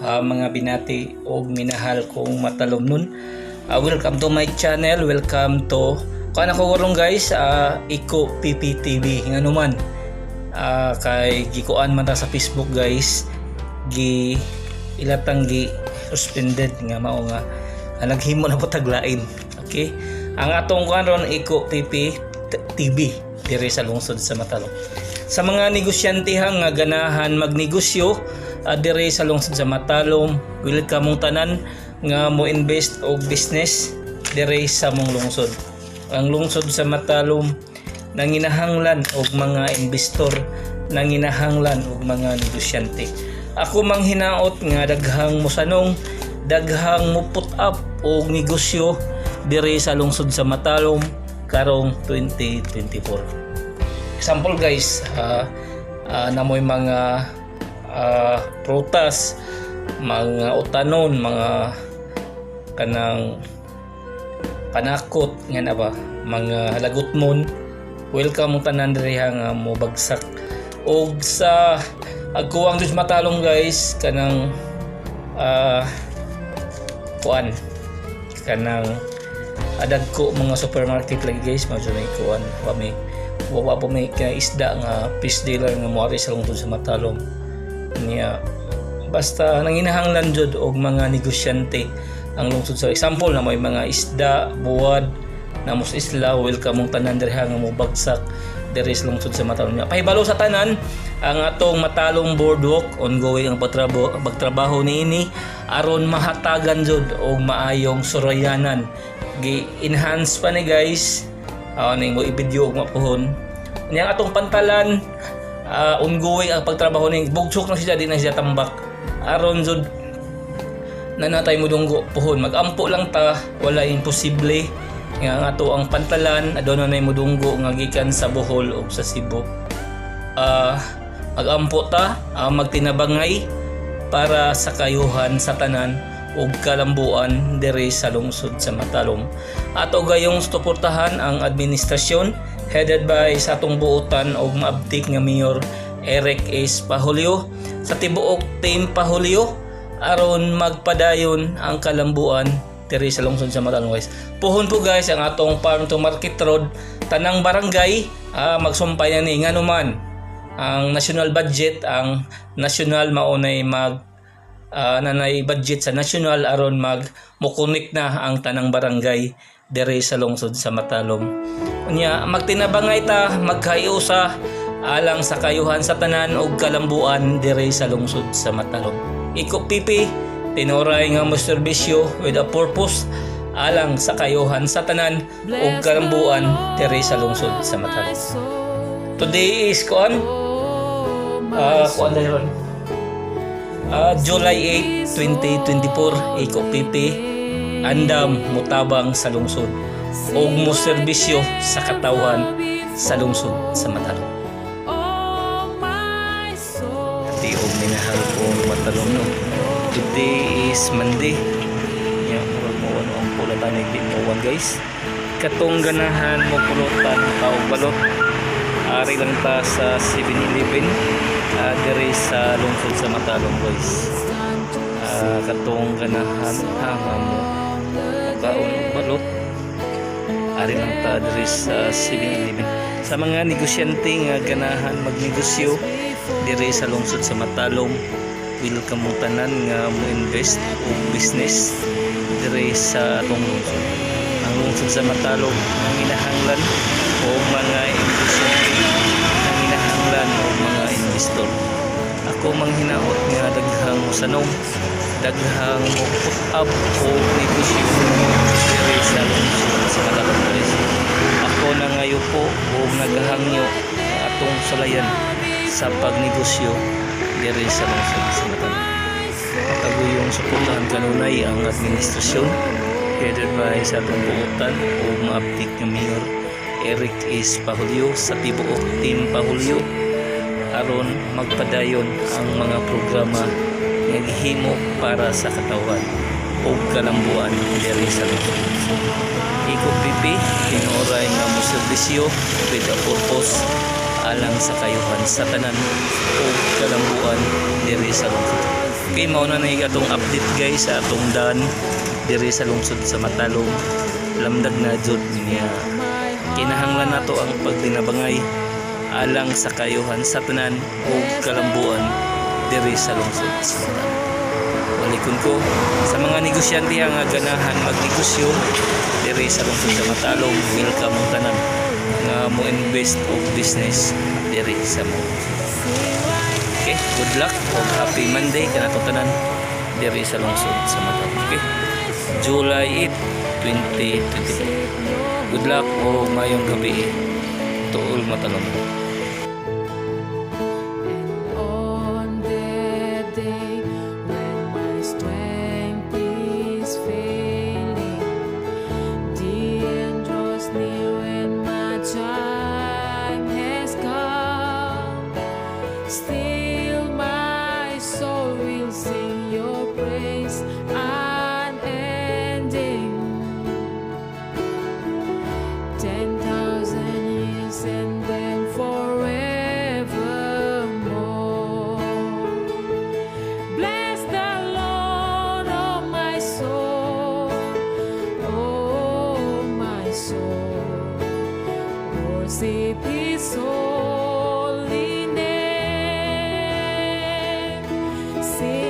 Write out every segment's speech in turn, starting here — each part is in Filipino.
ah, mga binati o minahal kong matalom nun. Ah, welcome to my channel, welcome to kana ko warong guys, ah, Iko PPTV nga naman. Ah, kay gikuan man ta sa Facebook guys, gi ilatang gi suspended nga mao nga ah, naghimo na po taglain. Okay? Ang atong karon Iko PP TV diri sa lungsod sa Matalom. Sa mga negosyantehang nga ganahan magnegosyo uh, sa lungsod sa Matalom, wilid ka mong tanan nga mo invest og business dire sa mong lungsod. Ang lungsod sa Matalom nanginahanglan og mga investor, nanginahanglan og mga negosyante. Ako mang hinaot nga daghang mosanong, daghang mo put up og negosyo dire sa lungsod sa Matalom karong 2024 example guys uh, uh, na mo'y mga uh, prutas mga utanon mga kanang panakot nga na ba? Mga halagutmon. Welcome mo tanan diri nga mo bagsak og sa agkuwang dus matalong guys kanang uh, kuan kanang adag ko mga supermarket lagi guys. Mao may kuan may wa pa may isda nga fish dealer nga moari sa lungtod sa matalom niya. Basta nanginahanglan jud og mga negosyante ang lungsod sa example na may mga isda buwad na mus isla welcome mong tanan diri nga mo bagsak diri sa lungsod sa matalom niya. Pahibalo sa tanan ang atong matalong boardwalk ongoing ang pagtrabaho pagtrabaho niini aron mahatagan jud og maayong surayanan. Gi-enhance pa ni guys. Uh, ning mo i-video og mapuhon. Niyang atong pantalan uh, ongoing ang pagtrabaho ning bugsok na siya di na siya tambak. Aron jud na natay mo dunggo puhon. Magampo lang ta wala imposible. Nga ang ato ang pantalan aduna nay mo dunggo nga gikan sa Bohol o sa Cebu. Ah magampo ta uh, magtinabangay para sa kayuhan sa tanan ug kalambuan diri sa lungsod sa Matalom. Ato gayong suportahan ang administrasyon headed by sa atong buotan og maabtik nga mayor Eric S. Pahulio sa tibuok team Pahulio aron magpadayon ang kalambuan diri sa lungsod sa Matalom guys. Puhon po guys ang atong farm to market road tanang barangay ah, magsumpay na ni nganuman ang national budget ang national maunay mag uh, nanay budget sa national aron mag mukunik na ang tanang barangay dere sa lungsod sa Matalom. Unya magtinabangay ta magkayusa alang sa kayuhan sa tanan ug kalambuan dere sa lungsod sa Matalom. Iko pipi tinuray nga mo serbisyo with a purpose alang sa kayuhan sa tanan ug kalambuan dere sa lungsod sa Matalom. Today is kuan uh, kuan dahil uh, July 8, 2024 Iko PP Andam Mutabang sa lungsod og mo serbisyo sa katawhan sa lungsod sa Matalom. Di og minahal ko Matalom no. Today is Monday. Ya, murag mo ano ang pulatan ni Bitmowan guys. Katong ganahan mo pulutan tao balot. Ari lang ta sa 7-Eleven uh, diri sa lungsod sa Matalom guys. Uh, katong ganahan hanga mo kaon balot ari lang ta diri sa 7-Eleven sa mga negosyante nga ganahan magnegosyo diri sa lungsod sa Matalom welcome mo tanan nga mo invest o business diri sa atong lungsod ang sa Matalom ang inahanglan o mga negosyante ang inahanglan o mga investor ako mang hinaot nga daghang sanong daghang mo put up o negosyo diri sa lungsod sa Matalom guys ako na ngayo po o naghangyo atong sulayan sa pagnegosyo diri sa lungsod sa Matalom Pataguyong suportahan kanunay ang administrasyon headed by sa atong buutan o maaptik nga mayor Eric S. Pahulio sa tibuok team Pahulio aron magpadayon ang mga programa nga gihimo para sa katawan o kalambuan diri sa lungsod. Iko pipi tinuray nga mo serbisyo with a purpose alang sa kayuhan sa tanan o kalambuan diri sa lungsod. Okay, mauna na yung atong update guys sa atong dan diri sa lungsod sa Matalong. Lamdag na jud niya. Kinahanglan nato ang pagdinabangay alang sa kayuhan sa tanan o kalambuan diri sa lungsod sa Matalong. Walikon ko sa mga negosyante ang ganahan magnegosyo diri sa lungsod sa Matalong. Welcome ang tanan nga mo invest og business diri sa mo. Okay, good luck o happy Monday kanato tanan diri sa lungsod sa Matalong. Okay. July 8, 2024. Good luck o mayong gabi. Tuol Matalong. ser.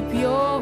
keep your